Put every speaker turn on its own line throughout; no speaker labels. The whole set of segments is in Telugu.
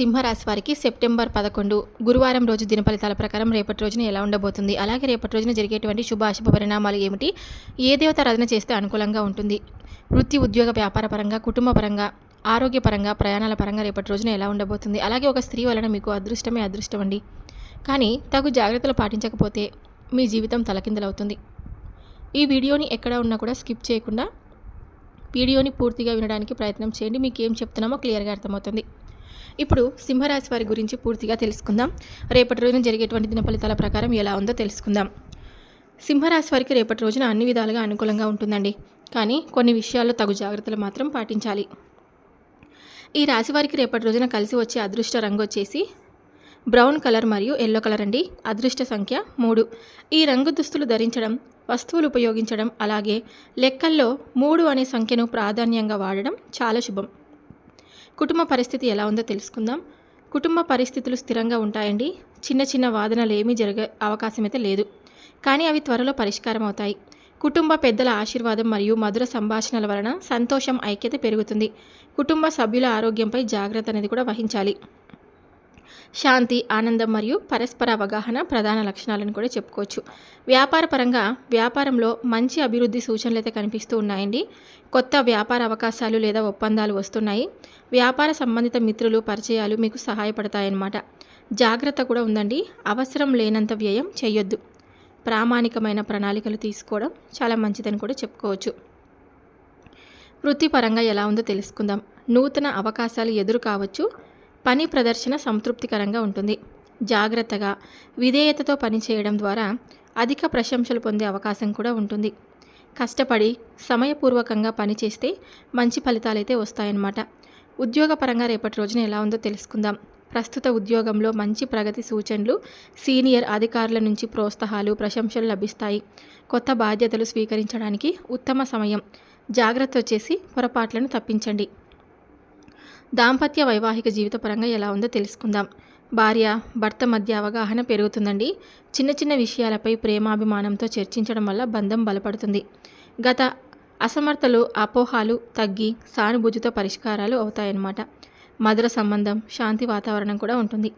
సింహరాశి వారికి సెప్టెంబర్ పదకొండు గురువారం రోజు దిన ఫలితాల ప్రకారం రేపటి రోజున ఎలా ఉండబోతుంది? అలాగే రేపటి రోజున జరిగేటువంటి శుభ అశుభ పరిణామాలు ఏమిటి? ఏ దేవత రచన చేస్తే అనుకూలంగా ఉంటుంది? వృత్తి ఉద్యోగ వ్యాపార పరంగా కుటుంబ పరంగా ఆరోగ్యపరంగా ప్రయాణాల పరంగా రేపటి రోజున ఎలా ఉండబోతుంది? అలాగే ఒక స్త్రీ వలన మీకు అదృష్టమే అదృష్టం అండి. కానీ తగు జాగ్రత్తలు పాటించకపోతే మీ జీవితం తలకిందలవుతుంది. ఈ వీడియోని ఎక్కడ ఉన్నా కూడా స్కిప్ చేయకుండా వీడియోని పూర్తిగా వినడానికి ప్రయత్నం చేయండి. మీకు ఏం చెప్తున్నామో క్లియర్గా అర్థమవుతుంది. ఇప్పుడు సింహరాశి వారి గురించి పూర్తిగా తెలుసుకుందాం. రేపటి రోజున జరిగేటువంటి దిన ఫలితాల ప్రకారం ఎలా ఉందో తెలుసుకుందాం. సింహరాశి వారికి రేపటి రోజున అన్ని విధాలుగా అనుకూలంగా ఉంటుందండి. కానీ కొన్ని విషయాల్లో తగు జాగ్రత్తలు మాత్రం పాటించాలి. ఈ రాశి వారికి రేపటి రోజున కలిసి వచ్చే అదృష్ట రంగు వచ్చేసి బ్రౌన్ కలర్ మరియు ఎల్లో కలర్ అండి. అదృష్ట సంఖ్య మూడు. ఈ రంగు దుస్తులు ధరించడం వస్తువులు ఉపయోగించడం అలాగే లెక్కల్లో మూడు అనే సంఖ్యను ప్రాధాన్యంగా వాడడం చాలా శుభం. కుటుంబ పరిస్థితి ఎలా ఉందో తెలుసుకుందాం. కుటుంబ పరిస్థితులు స్థిరంగా ఉంటాయండి. చిన్న చిన్న వాదనలు ఏమీ జరిగే అవకాశం అయితే లేదు. కానీ అవి త్వరలో పరిష్కారం అవుతాయి. కుటుంబ పెద్దల ఆశీర్వాదం మరియు మధుర సంభాషణల వలన సంతోషం ఐక్యత పెరుగుతుంది. కుటుంబ సభ్యుల ఆరోగ్యంపై జాగ్రత్త అనేది కూడా వహించాలి. శాంతి ఆనందం మరియు పరస్పర అవగాహన ప్రధాన లక్షణాలను కూడా చెప్పుకోవచ్చు. వ్యాపార పరంగా వ్యాపారంలో మంచి అభివృద్ధి సూచనలు అయితే కనిపిస్తూ ఉన్నాయండి. కొత్త వ్యాపార అవకాశాలు లేదా ఒప్పందాలు వస్తున్నాయి. వ్యాపార సంబంధిత మిత్రులు పరిచయాలు మీకు సహాయపడతాయన్నమాట. జాగ్రత్త కూడా ఉందండి. అవసరం లేనంత వ్యయం చేయొద్దు ప్రామాణికమైన ప్రణాళికలు తీసుకోవడం చాలా మంచిదని కూడా చెప్పుకోవచ్చు. వృత్తిపరంగా ఎలా ఉందో తెలుసుకుందాం. నూతన అవకాశాలు ఎదురు కావచ్చు. పని ప్రదర్శన సంతృప్తికరంగా ఉంటుంది. జాగ్రత్తగా విధేయతతో పనిచేయడం ద్వారా అధిక ప్రశంసలు పొందే అవకాశం కూడా ఉంటుంది. కష్టపడి సమయపూర్వకంగా పనిచేస్తే మంచి ఫలితాలైతే వస్తాయన్నమాట. ఉద్యోగపరంగా రేపటి రోజున ఎలా ఉందో తెలుసుకుందాం. ప్రస్తుత ఉద్యోగంలో మంచి ప్రగతి సూచనలు సీనియర్ అధికారుల నుంచి ప్రోత్సాహాలు ప్రశంసలు లభిస్తాయి. కొత్త బాధ్యతలు స్వీకరించడానికి ఉత్తమ సమయం. జాగ్రత్త వచ్చేసి పొరపాట్లను తప్పించండి. దాంపత్య వైవాహిక జీవిత పరంగా ఎలా ఉందో తెలుసుకుందాం. భార్య భర్త మధ్య అవగాహన పెరుగుతుందండి. చిన్న చిన్న విషయాలపై ప్రేమాభిమానంతో చర్చించడం వల్ల బంధం బలపడుతుంది. గత అసమర్థలు అపోహాలు తగ్గి సానుభూతితో పరిష్కారాలు అవుతాయన్నమాట. మధుర సంబంధం శాంతి వాతావరణం కూడా ఉంటుంది.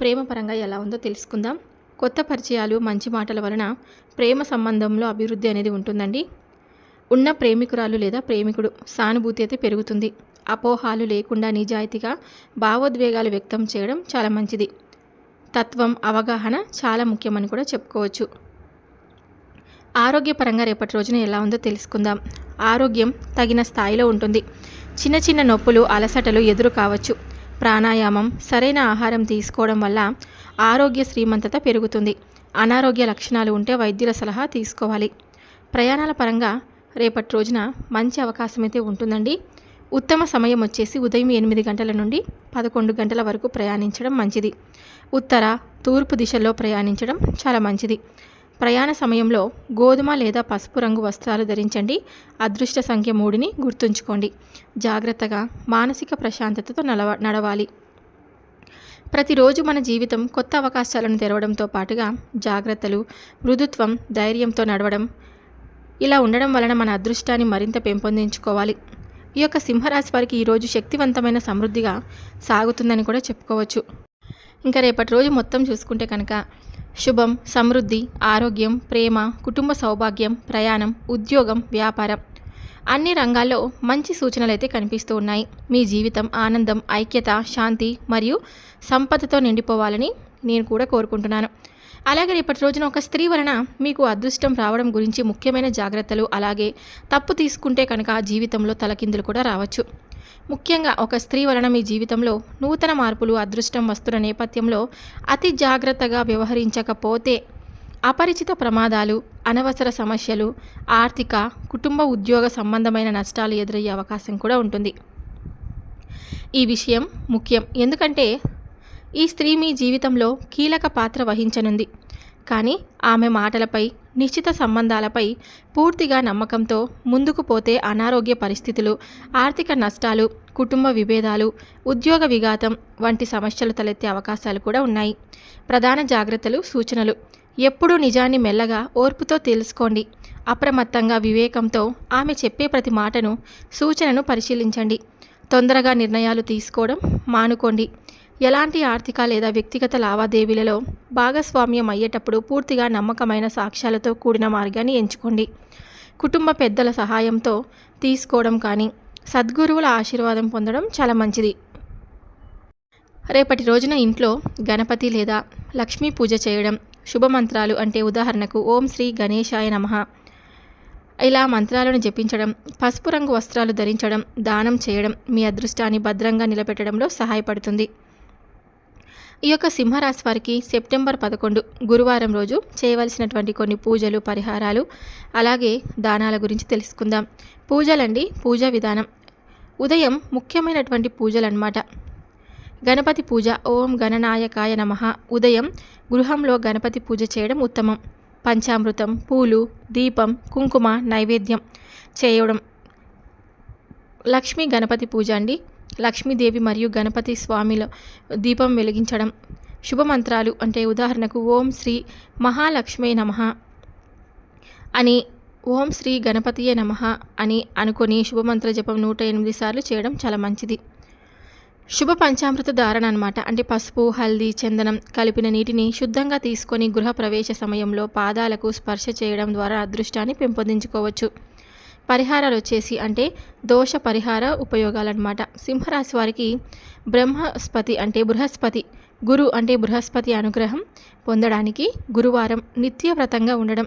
ప్రేమ పరంగా ఎలా ఉందో తెలుసుకుందాం. కొత్త పరిచయాలు మంచి మాటల వలన ప్రేమ సంబంధంలో అభివృద్ధి అనేది ఉంటుందండి. ఉన్న ప్రేమికురాలు లేదా ప్రేమికుడు సానుభూతి అయితే పెరుగుతుంది. అపోహాలు లేకుండా నిజాయితీగా భావోద్వేగాలు వ్యక్తం చేయడం చాలా మంచిది. తత్వం అవగాహన చాలా ముఖ్యమని కూడా చెప్పుకోవచ్చు. ఆరోగ్యపరంగా రేపటి రోజున ఎలా ఉందో తెలుసుకుందాం. ఆరోగ్యం తగిన స్థాయిలో ఉంటుంది. చిన్న చిన్న నొప్పులు అలసటలు ఎదురు కావచ్చు. ప్రాణాయామం సరైన ఆహారం తీసుకోవడం వల్ల ఆరోగ్య శ్రీమంతత పెరుగుతుంది. అనారోగ్య లక్షణాలు ఉంటే వైద్యుల సలహా తీసుకోవాలి. ప్రయాణాల పరంగా రేపటి రోజున మంచి అవకాశం అయితే ఉంటుందండి. ఉత్తమ సమయం వచ్చేసి ఉదయం ఎనిమిది గంటల నుండి పదకొండు గంటల వరకు ప్రయాణించడం మంచిది. ఉత్తర తూర్పు దిశలో ప్రయాణించడం చాలా మంచిది. ప్రయాణ సమయంలో గోధుమ లేదా పసుపు రంగు వస్త్రాలు ధరించండి. అదృష్ట సంఖ్య మూడుని గుర్తుంచుకోండి. జాగ్రత్తగా మానసిక ప్రశాంతతతో నడవ నడవాలి. ప్రతిరోజు మన జీవితం కొత్త అవకాశాలను తెరవడంతో పాటుగా జాగ్రత్తలు మృదుత్వం ధైర్యంతో నడవడం ఇలా ఉండడం వలన మన అదృష్టాన్ని మరింత పెంపొందించుకోవాలి. ఈ యొక్క సింహరాశి వారికి ఈరోజు శక్తివంతమైన సమృద్ధిగా సాగుతుందని కూడా చెప్పుకోవచ్చు. ఇంకా రేపటి రోజు మొత్తం చూసుకుంటే కనుక శుభం సమృద్ధి ఆరోగ్యం ప్రేమ కుటుంబ సౌభాగ్యం ప్రయాణం ఉద్యోగం వ్యాపారం అన్ని రంగాల్లో మంచి సూచనలు అయితే కనిపిస్తూ ఉన్నాయి. మీ జీవితం ఆనందం ఐక్యత శాంతి మరియు సంపదతో నిండిపోవాలని నేను కూడా కోరుకుంటున్నాను. అలాగే రేపటి రోజున ఒక స్త్రీ వలన మీకు అదృష్టం రావడం గురించి ముఖ్యమైన జాగ్రత్తలు అలాగే తప్పు తీసుకుంటే కనుక జీవితంలో తలకిందులు కూడా రావచ్చు. ముఖ్యంగా ఒక స్త్రీ వలన మీ జీవితంలో నూతన మార్పులు అదృష్టం వస్తున్న నేపథ్యంలో అతి జాగ్రత్తగా వ్యవహరించకపోతే అపరిచిత ప్రమాదాలు అనవసర సమస్యలు ఆర్థిక కుటుంబ ఉద్యోగ సంబంధమైన నష్టాలు ఎదురయ్యే అవకాశం కూడా ఉంటుంది. ఈ విషయం ముఖ్యం. ఎందుకంటే ఈ స్త్రీ మీ జీవితంలో కీలక పాత్ర వహించనుంది. కానీ ఆమె మాటలపై నిశ్చిత సంబంధాలపై పూర్తిగా నమ్మకంతో ముందుకు పోతే అనారోగ్య పరిస్థితులు ఆర్థిక నష్టాలు కుటుంబ విభేదాలు ఉద్యోగ విఘాతం వంటి సమస్యలు తలెత్తే అవకాశాలు కూడా ఉన్నాయి. ప్రధాన జాగ్రత్తలు సూచనలు. ఎప్పుడూ నిజాన్ని మెల్లగా ఓర్పుతో తెలుసుకోండి. అప్రమత్తంగా వివేకంతో ఆమె చెప్పే ప్రతి మాటను సూచనను పరిశీలించండి. తొందరగా నిర్ణయాలు తీసుకోవడం మానుకోండి. ఎలాంటి ఆర్థిక లేదా వ్యక్తిగత లావాదేవీలలో భాగస్వామ్యం అయ్యేటప్పుడు పూర్తిగా నమ్మకమైన సాక్ష్యాలతో కూడిన మార్గాన్ని ఎంచుకోండి. కుటుంబ పెద్దల సహాయంతో తీసుకోవడం కానీ సద్గురువుల ఆశీర్వాదం పొందడం చాలా మంచిది. రేపటి రోజున ఇంట్లో గణపతి లేదా లక్ష్మీ పూజ చేయడం శుభమంత్రాలు అంటే ఉదాహరణకు ఓం శ్రీ గణేశాయ నమః. ఇలా మంత్రాలను జపించడం పసుపు రంగు వస్త్రాలు ధరించడం దానం చేయడం మీ అదృష్టాన్ని భద్రంగా నిలబెట్టడంలో సహాయపడుతుంది. ఈ యొక్క సింహరాశి వారికి సెప్టెంబర్ పదకొండు గురువారం రోజు చేయవలసినటువంటి కొన్ని పూజలు పరిహారాలు అలాగే దానాల గురించి తెలుసుకుందాం. పూజలండి పూజా విధానం. ఉదయం ముఖ్యమైనటువంటి పూజలు అన్నమాట గణపతి పూజ ఓం గణనాయకాయ నమ. ఉదయం గృహంలో గణపతి పూజ చేయడం ఉత్తమం. పంచామృతం పూలు దీపం కుంకుమ నైవేద్యం చేయడం. లక్ష్మీ గణపతి పూజ అండి. లక్ష్మీదేవి మరియు గణపతి స్వామిలో దీపం వెలిగించడం శుభమంత్రాలు అంటే ఉదాహరణకు ఓం శ్రీ మహాలక్ష్మీ నమ అని ఓం శ్రీ గణపతియే నమ అని అనుకొని శుభమంత్ర జపం నూట ఎనిమిది సార్లు చేయడం చాలా మంచిది. శుభ పంచామృత ధారణ అనమాట అంటే పసుపు హల్దీ చందనం కలిపిన నీటిని శుద్ధంగా తీసుకొని గృహ ప్రవేశ సమయంలో పాదాలకు స్పర్శ చేయడం ద్వారా అదృష్టాన్ని పెంపొందించుకోవచ్చు. పరిహారాలు వచ్చేసి అంటే దోష పరిహార ఉపయోగాలన్నమాట. సింహరాశి వారికి బ్రహ్మస్పతి అంటే బృహస్పతి గురు అంటే బృహస్పతి అనుగ్రహం పొందడానికి గురువారం నిత్యవ్రతంగా ఉండడం.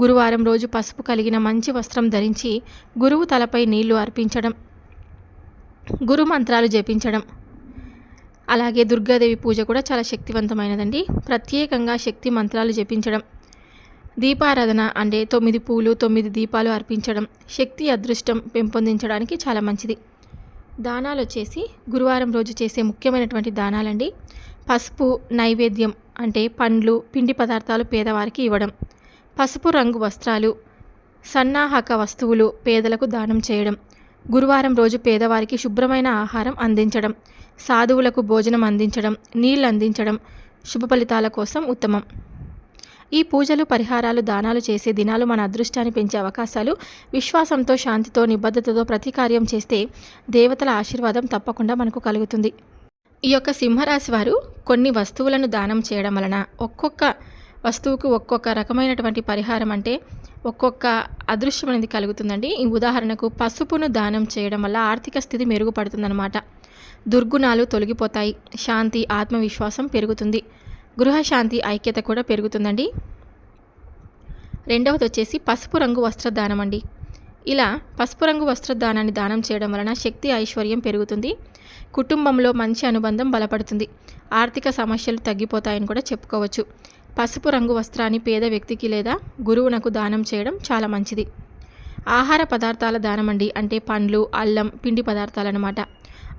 గురువారం రోజు పసుపు కలిగిన మంచి వస్త్రం ధరించి గురువు తలపై నీళ్ళు అర్పించడం. గురు మంత్రాలు జపించడం. అలాగే దుర్గాదేవి పూజ కూడా చాలా శక్తివంతమైనదండి. ప్రత్యేకంగా శక్తి మంత్రాలు జపించడం. దీపారాధన అంటే తొమ్మిది పూలు తొమ్మిది దీపాలు అర్పించడం శక్తి అదృష్టం పెంపొందించడానికి చాలా మంచిది. దానాలు వచ్చేసి గురువారం రోజు చేసే ముఖ్యమైనటువంటి దానాలండి. పసుపు నైవేద్యం అంటే పండ్లు పిండి పదార్థాలు పేదవారికి ఇవ్వడం. పసుపు రంగు వస్త్రాలు సన్నాహక వస్తువులు పేదలకు దానం చేయడం. గురువారం రోజు పేదవారికి శుభ్రమైన ఆహారం అందించడం. సాధువులకు భోజనం అందించడం నీళ్ళు అందించడం శుభ ఫలితాల కోసం ఉత్తమం. ఈ పూజలు పరిహారాలు దానాలు చేసే దినాలు మన అదృష్టాన్ని పెంచే అవకాశాలు విశ్వాసంతో శాంతితో నిబద్ధతతో ప్రతి కార్యం చేస్తే దేవతల ఆశీర్వాదం తప్పకుండా మనకు కలుగుతుంది. ఈ యొక్క సింహరాశి వారు కొన్ని వస్తువులను దానం చేయడం వలన ఒక్కొక్క వస్తువుకు ఒక్కొక్క రకమైనటువంటి పరిహారం అంటే ఒక్కొక్క అదృశ్యం అనేది కలుగుతుందండి. ఈ ఉదాహరణకు పసుపును దానం చేయడం వల్ల ఆర్థిక స్థితి మెరుగుపడుతుందన్నమాట. దుర్గుణాలు తొలగిపోతాయి. శాంతి ఆత్మవిశ్వాసం పెరుగుతుంది. గృహశాంతి ఐక్యత కూడా పెరుగుతుందండి. రెండవది వచ్చేసి పసుపు రంగు వస్త్రదానం అండి ఇలా పసుపు రంగు వస్త్రదానాన్ని దానం చేయడం వలన శక్తి ఐశ్వర్యం పెరుగుతుంది. కుటుంబంలో మంచి అనుబంధం బలపడుతుంది. ఆర్థిక సమస్యలు తగ్గిపోతాయని కూడా చెప్పుకోవచ్చు. పసుపు రంగు వస్త్రాన్ని పేద వ్యక్తికి లేదా గురువునకు దానం చేయడం చాలా మంచిది. ఆహార పదార్థాల దానం అండి అంటే పండ్లు అల్లం పిండి పదార్థాలు అన్నమాట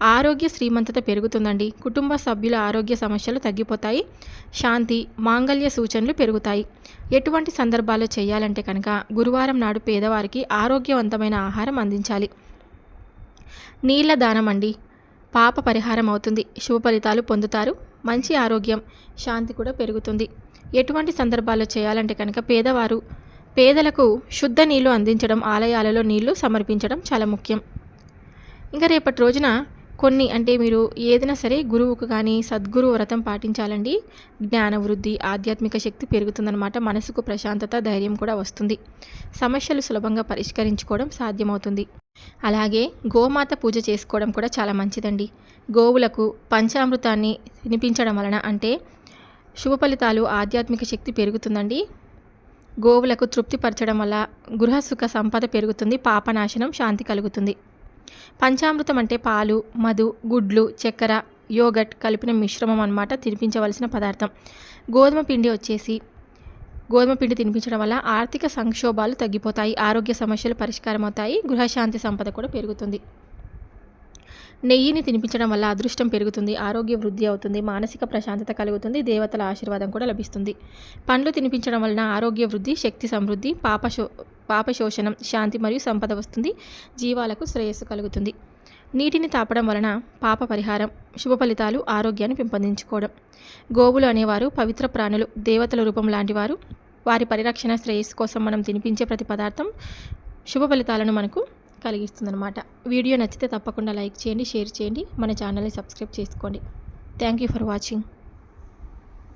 ఆరోగ్య శ్రీమంతత పెరుగుతుందండి. కుటుంబ సభ్యుల ఆరోగ్య సమస్యలు తగ్గిపోతాయి. శాంతి మాంగళ్య సూచనలు పెరుగుతాయి. ఎటువంటి సందర్భాల్లో చేయాలంటే కనుక గురువారం నాడు పేదవారికి ఆరోగ్యవంతమైన ఆహారం అందించాలి. నీళ్ళ దానం అండి. పాప పరిహారం అవుతుంది. శుభ ఫలితాలు పొందుతారు. మంచి ఆరోగ్యం శాంతి కూడా పెరుగుతుంది. ఎటువంటి సందర్భాల్లో చేయాలంటే కనుక పేదవారు పేదలకు శుద్ధ నీళ్ళు అందించడం ఆలయాలలో నీళ్ళు సమర్పించడం చాలా ముఖ్యం. ఇంకా రేపటి రోజున కొన్ని అంటే మీరు ఏదైనా సరే గురువుకు కానీ సద్గురు వ్రతం పాటించాలండి. జ్ఞాన వృద్ధి ఆధ్యాత్మిక శక్తి పెరుగుతుందన్నమాట. మనసుకు ప్రశాంతత ధైర్యం కూడా వస్తుంది. సమస్యలు సులభంగా పరిష్కరించుకోవడం సాధ్యమవుతుంది. అలాగే గోమాత పూజ చేసుకోవడం కూడా చాలా మంచిదండి. గోవులకు పంచామృతాన్ని వినిపించడం వలన అంటే శుభ ఫలితాలు ఆధ్యాత్మిక శక్తి పెరుగుతుందండి. గోవులకు తృప్తిపరచడం వల్ల గృహసుఖ సంపద పెరుగుతుంది. పాపనాశనం శాంతి కలుగుతుంది. పంచామృతం అంటే పాలు మధు గుడ్లు చక్కెర యోగట్ కలిపిన మిశ్రమం అన్నమాట తినిపించవలసిన పదార్థం. గోధుమ పిండి వచ్చేసి గోధుమ పిండి తినిపించడం వల్ల ఆర్థిక సంక్షోభాలు తగ్గిపోతాయి ఆరోగ్య సమస్యలు పరిష్కారం అవుతాయి గృహశాంతి సంపద కూడా పెరుగుతుంది. నెయ్యిని తినిపించడం వల్ల అదృష్టం పెరుగుతుంది ఆరోగ్య వృద్ధి అవుతుంది మానసిక ప్రశాంతత కలుగుతుంది దేవతల ఆశీర్వాదం కూడా లభిస్తుంది. పండ్లు తినిపించడం వలన ఆరోగ్య వృద్ధి శక్తి సమృద్ధి పాపశో పాపశోషణం శాంతి మరియు సంపద వస్తుంది జీవాలకు శ్రేయస్సు కలుగుతుంది. నీటిని తాపడం వలన పాప పరిహారం శుభ ఫలితాలు ఆరోగ్యాన్ని పెంపొందించుకోవడం. గోవులు అనేవారు పవిత్ర ప్రాణులు దేవతల రూపం లాంటివారు వారి పరిరక్షణ శ్రేయస్సు కోసం మనం తినిపించే ప్రతి పదార్థం శుభ ఫలితాలను మనకు కలిగిస్తుందన్నమాట. వీడియో నచ్చితే తప్పకుండా లైక్ చేయండి షేర్ చేయండి. మన ఛానల్ని సబ్స్క్రైబ్ చేసుకోండి. Thank you for watching.